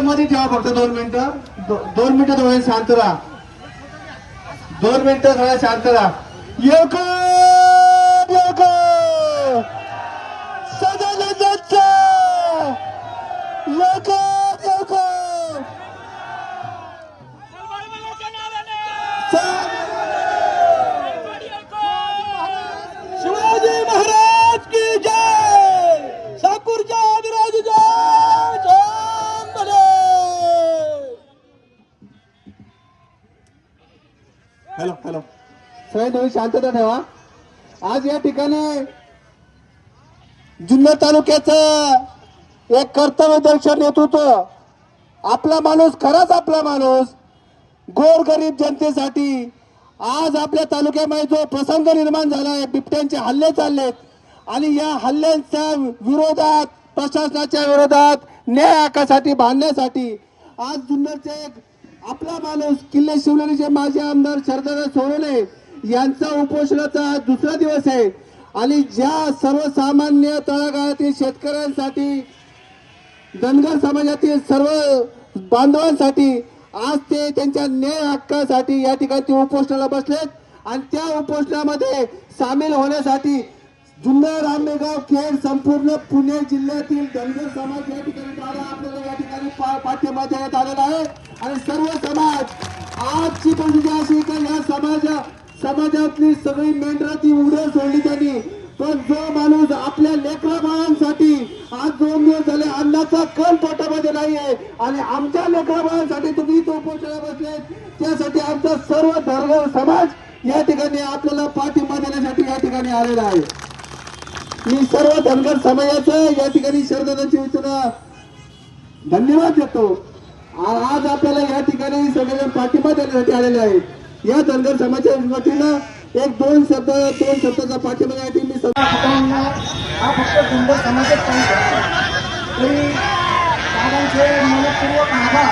मध्ये ठेवा फक्त दोन मिनिटं. दो- दोन मिनिटं दोन शांत राहा. दोन मिनिटं सगळ्या शांत राहा. येको हॅलो हॅलो. सगळे तुम्ही शांतता ठेवा. आज या ठिकाणी जुन्नर तालुक्याचं एक कर्तव्यदक्ष नेतृत्व आपला माणूस खराच आपला माणूस गोरगरीब जनतेसाठी आज आपल्या तालुक्यामध्ये जो प्रसंग निर्माण झाला आहे बिबट्यांचे हल्ले चाललेत आणि या हल्ल्यांच्या विरोधात प्रशासनाच्या विरोधात न्याय हक्कासाठी बांधण्यासाठी आज जुन्नरचे एक आपला माणूस किल्ले शिवनेरीचे माजी आमदार शरदा सोनवणे यांचा उपोषणाचा आज दुसरा दिवस आहे. आणि ज्या सर्वसामान्य तळागाळातील शेतकऱ्यांसाठी धनगर समाजातील सर्व बांधवांसाठी आज ते त्यांच्या न्याय हक्कासाठी या ठिकाणी उपोषणाला बसलेत. आणि त्या उपोषणामध्ये सामील होण्यासाठी जुन्नर आंबेगाव खेड संपूर्ण पुणे जिल्ह्यातील धनगर समाज या ठिकाणी आपल्याला या ठिकाणी पाठिंबा देण्यात आलेला आहे. आणि सर्व समाज आजची परिस्थिती अशी का या समाजा समाजातली सगळी मेंढरा ती उघड्या सोडली त्यांनी. पण जो माणूस आपल्या लेकरा बाळांसाठी आज दोन दिवस झाले अन्नाचा कल पोटामध्ये नाहीये. आणि आमच्या लेकरा बाळांसाठी तुम्ही तो पोषणा बसले त्यासाठी आमचा सर्व धर्म समाज या ठिकाणी आपल्याला पाठिंबा देण्यासाठी या ठिकाणी आलेला आहे. मी सर्व धनगर समाजाचं या ठिकाणी शरदनाची सूचना धन्यवाद देतो. आज आपल्याला या ठिकाणी सगळेजण पाठिंबा देण्यासाठी आलेले आहेत. या धनगर समाजाच्या वतीनं एक दोन शब्द दोन शब्दाचा पाठिंबा देण्यासाठी मी हा फक्त धनगर समाजात काम करतो तरी दादांचे मनपूर्वक आभार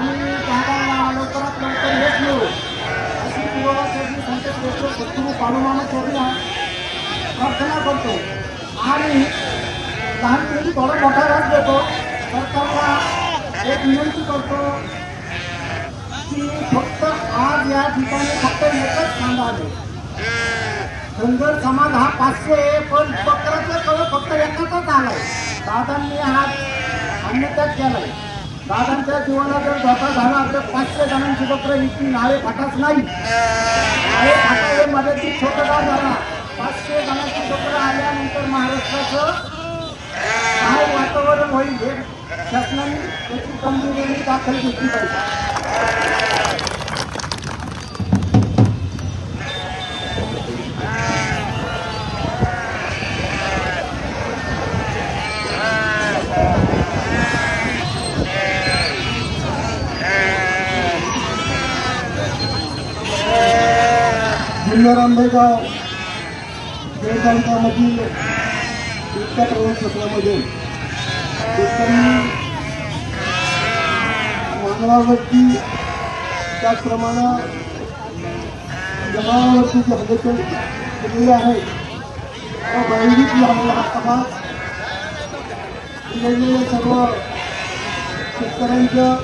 आणि दादांना लवकरात लवकर येत मिळो. अशी पूर्ववासाठी संत श्रेष्ठ सद्गुरू पाडुमामा चोरीला प्रार्थना करतो. आणि लहानपणी थोडा मोठा राग देतो. सरकारला एक विनंती करतो की फक्त आज या ठिकाणी फक्त एकच कांदा आहे. धनगर समाज हा पाचशे आहे पण बकराचा कळ फक्त एकाचाच आलाय. दादांनी हा अन्यत्याग केलाय. दादांच्या जीवनात जर धोका झाला तर पाचशे जणांची बकरं इतकी नाळे फाटाच नाही. नाळे फाटा हे मदतीत छोटं गाव झाला. पाचशे जणांची बकरं आल्यानंतर महाराष्ट्राचं काय वातावरण होईल हे शासनाने त्याची गंभीर दाखल घेतली पाहिजे जुन्नर आंबेगाव इतक्या प्रवेश क्षेत्रामध्ये शेतकरी मानवावरती त्याचप्रमाणे जमावावरती जे हल्ले केलेले आहेत त्या बाहेरीत झालेला हा वेगवेगळे सर्व शेतकऱ्यांचं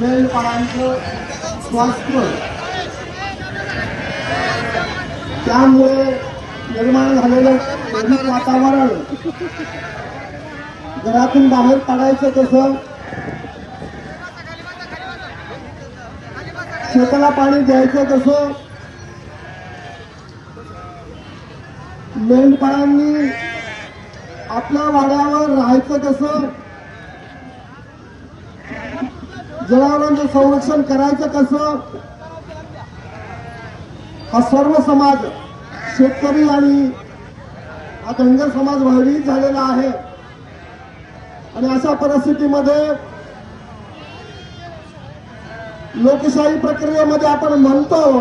मेंढपाळांचं स्वास्थ्य त्यामुळे निर्माण झालेलं दैविक वातावरण. घरातून बाहेर काढायचं कसं? शेताला पाणी द्यायचं कसं? मेंढपाळांनी आपल्या वाड्यावर राहायचं कसं? जनावरांचं संरक्षण करायचं कसं? हा सर्व समाज शेतकरी आणि हा धनगर समाज भयभीत झालेला आहे. आणि अशा परिस्थितीमध्ये लोकशाही प्रक्रियेमध्ये आपण म्हणतो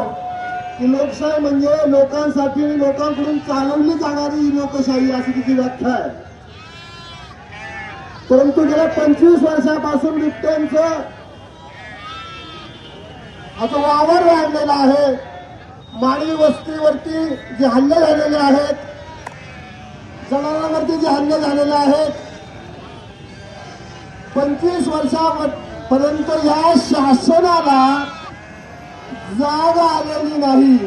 की लोकशाही म्हणजे लोकांसाठी लोकांकडून चालवली जाणारी लोकशाही अशी तिची व्याख्या आहे. परंतु गेल्या पंचवीस वर्षापासून बिबट्यांचं आता वावर वाढलेला आहे. मानवी वस्तीवरती जे हल्ले झालेले आहेत जनावरांवरती जे हल्ले झालेले आहेत पंचवीस वर्षापर्यंत या शासनाला जागा आलेली नाही.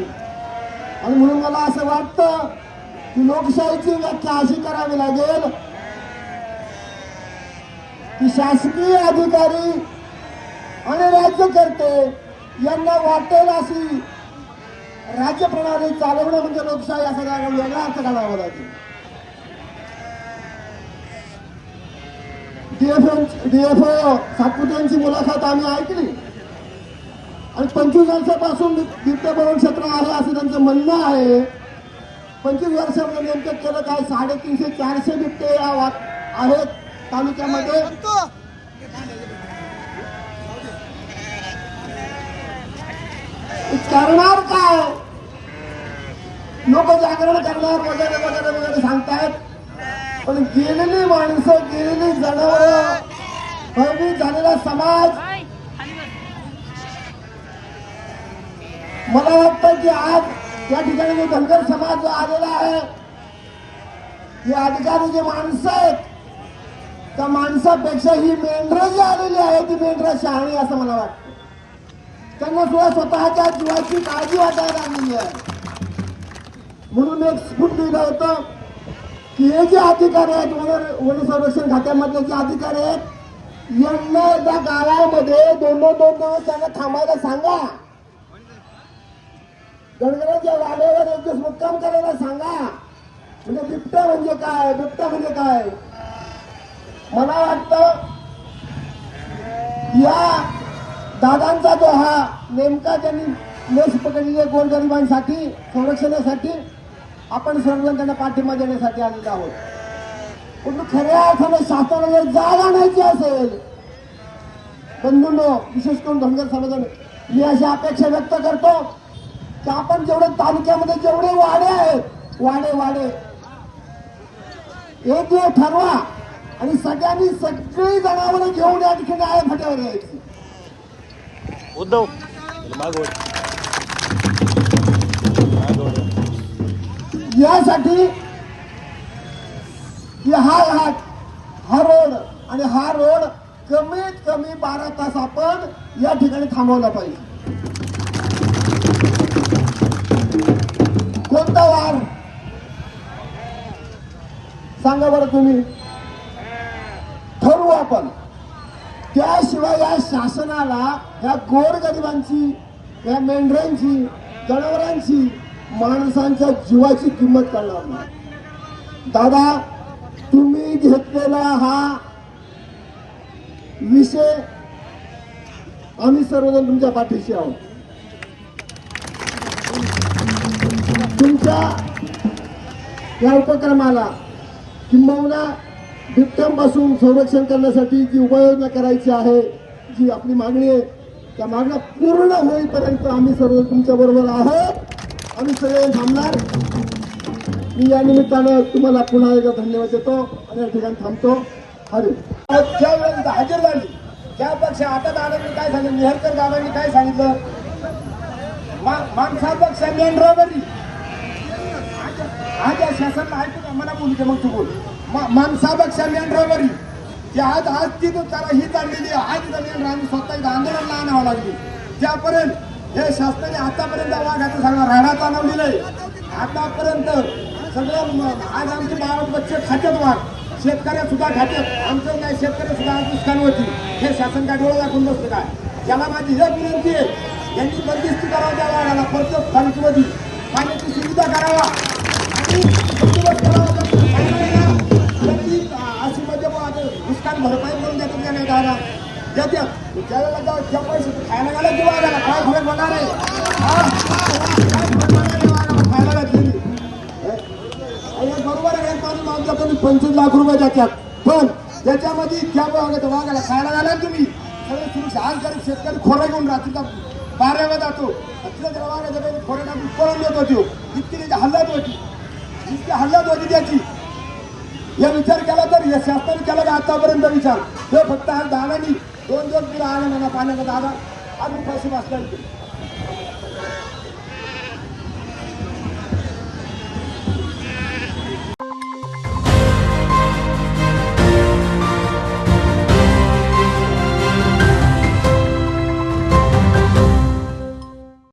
आणि म्हणून मला असं वाटतं की लोकशाहीची व्याख्या अशी करावी लागेल की शासकीय अधिकारी आणि राज्यकर्ते यांना वाटेल अशी राज्य प्रणाली चालवणं म्हणजे लोकशाही असा काय वेगळा अर्थ काढावा लागेल. डीएफओ डीएफओ सातपुते मुलाखत आम्ही ऐकली. आणि पंचवीस वर्षापासून बिबटे क्षेत्र आहे असं त्यांचं म्हणणं आहे. पंचवीस वर्षामध्ये नेमकं केलं काय? साडेतीनशे चारशे बिबटे या वा- आहेत तालुक्यामध्ये. करणार काय? लोक जागरण करणार वगैरे वगैरे वगैरे सांगतायत पण गेलेली माणसं गेलेली जनावर भयभीत झालेला समाज मला वाटतं की आज या ठिकाणी जो धनगर समाज जो आलेला आहे हे अधिकारी जे माणसं आहेत त्या माणसापेक्षा ही मेंढरं जी आलेली आहे ती मेंढरं शहाणी असं मला वाटतं. त्यांना सुद्धा स्वतःच्या जीवाची काळजी वाटायला लागलेली आहे. म्हणून एक स्फूट दिलं होतं की हे जे अधिकारी आहेत वन वन संरक्षण खात्यामधले जे अधिकारी आहेत यांना त्या गावामध्ये दोन दोन दोन दिवस त्यांना थांबायला सांगा. गणगणाच्या वाड्यावर एक दिवस मुक्काम करायला सांगा. म्हणजे बिबट्या म्हणजे काय? बिबट्या म्हणजे काय? मला वाटतं या दादांचा जो हा नेमका त्यांनी लस पकडलेली गोरगरिबांसाठी संरक्षणासाठी आपण सर्वजण त्यांना पाठिंबा देण्यासाठी आलेलो आहोत. पण खऱ्या अर्थाने शासनाला जर जाग आणायची असेल बंधूंनो विशेष करून धनगर समाजाने मी अशी अपेक्षा व्यक्त करतो की आपण जेवढे तालुक्यामध्ये जेवढे वाडे आहेत वाडे वाडे एक दिवस ठरवा आणि सगळ्यांनी सगळी जनावरं घेऊन या ठिकाणी आहे फाट्यावर यायची. उद्धव. यासाठी की हा घाट हा रोड आणि हा रोड कमीत कमी बारा तास आपण या ठिकाणी थांबवला पाहिजे. कोणता वार? सांगा बरं तुम्ही. ठरवू आपण. त्याशिवाय या शासनाला या गोरगरिबांची या मेंढऱ्यांची जनावरांची माणसांच्या जीवाची किंमत करणार नाही. दादा तुम्ही घेतलेला हा विषय आम्ही सर्वजण तुमच्या पाठीशी आहोत. तुमच्या या उपक्रमाला किंबहुना बिबट्यांपासून संरक्षण करण्यासाठी जी उपाययोजना करायची आहे जी आपली मागणी आहे त्या मागण्या पूर्ण होईपर्यंत आम्ही सर्व तुमच्या बरोबर आहोत. आम्ही सगळे थांबणार मी या निमित्तानं तुम्हाला पुन्हा एकदा धन्यवाद देतो आणि या ठिकाणी थांबतो. हरे ज्या वेळेस हजर झाली त्यापेक्षा आता दादांनी काय सांगितलं? नेहरकर दादांनी काय सांगितलं? मा- माणसापेक्षा मेंढराबरी आज या शासनाला ऐकू मला बोलते मग तू बोल. मा- माणसापेक्षा मेंढराबरी की आज आज ती तो त्याला ही चाललेली आज इथं मेंढरा आम्ही स्वतः इथं आंदोलनाला आणावं लागली. त्यापर्यंत हे शासनाने आतापर्यंत वाघाचं सगळं राडा चालवलेलं आहे आतापर्यंत सगळं आज आमचे बाळ खात्यात वाघ. शेतकऱ्या सुद्धा खात्यात. आमचं नाही शेतकरी सुद्धा आज नुकसान होती हे शासन काय डोळा दाखवून बसतं काय? याला माझी एक विनंती आहे. यांनी बंदिस्त करावं त्या वाघाला. परत पंचवती पाण्याची सुविधा करावा. आणि बंदोबस्त करावा. अशी म्हणजे बुवा आता नुकसान भरपाई करून देतात का नाही दादा. देतात ज्यावेळेला जाऊ त्या पैसे खायला घाला किंवा वाघाला काय फरक होणार आहे खायला घातलेली बरोबर आहे पाणी मागता तुम्ही पंचवीस लाख रुपये देतात पण त्याच्यामध्ये त्या वागायचं वागायला खायला घाला तुम्ही सगळे तुम्ही आज जरी शेतकरी खोरा घेऊन रात्रीचा बाऱ्यावर जातो तिला जर वागायचं काही खोरा टाकून पळून देत होती इतकी त्याची हल्ल्यात होती इतकी हल्लात होती त्याची या विचार केला तर या शासनाने केला का आतापर्यंत विचार हे फक्त आज दादानी दोन दोन किलो आले म्हणा पाण्याचा दादा. आम्ही उपाशी वाचला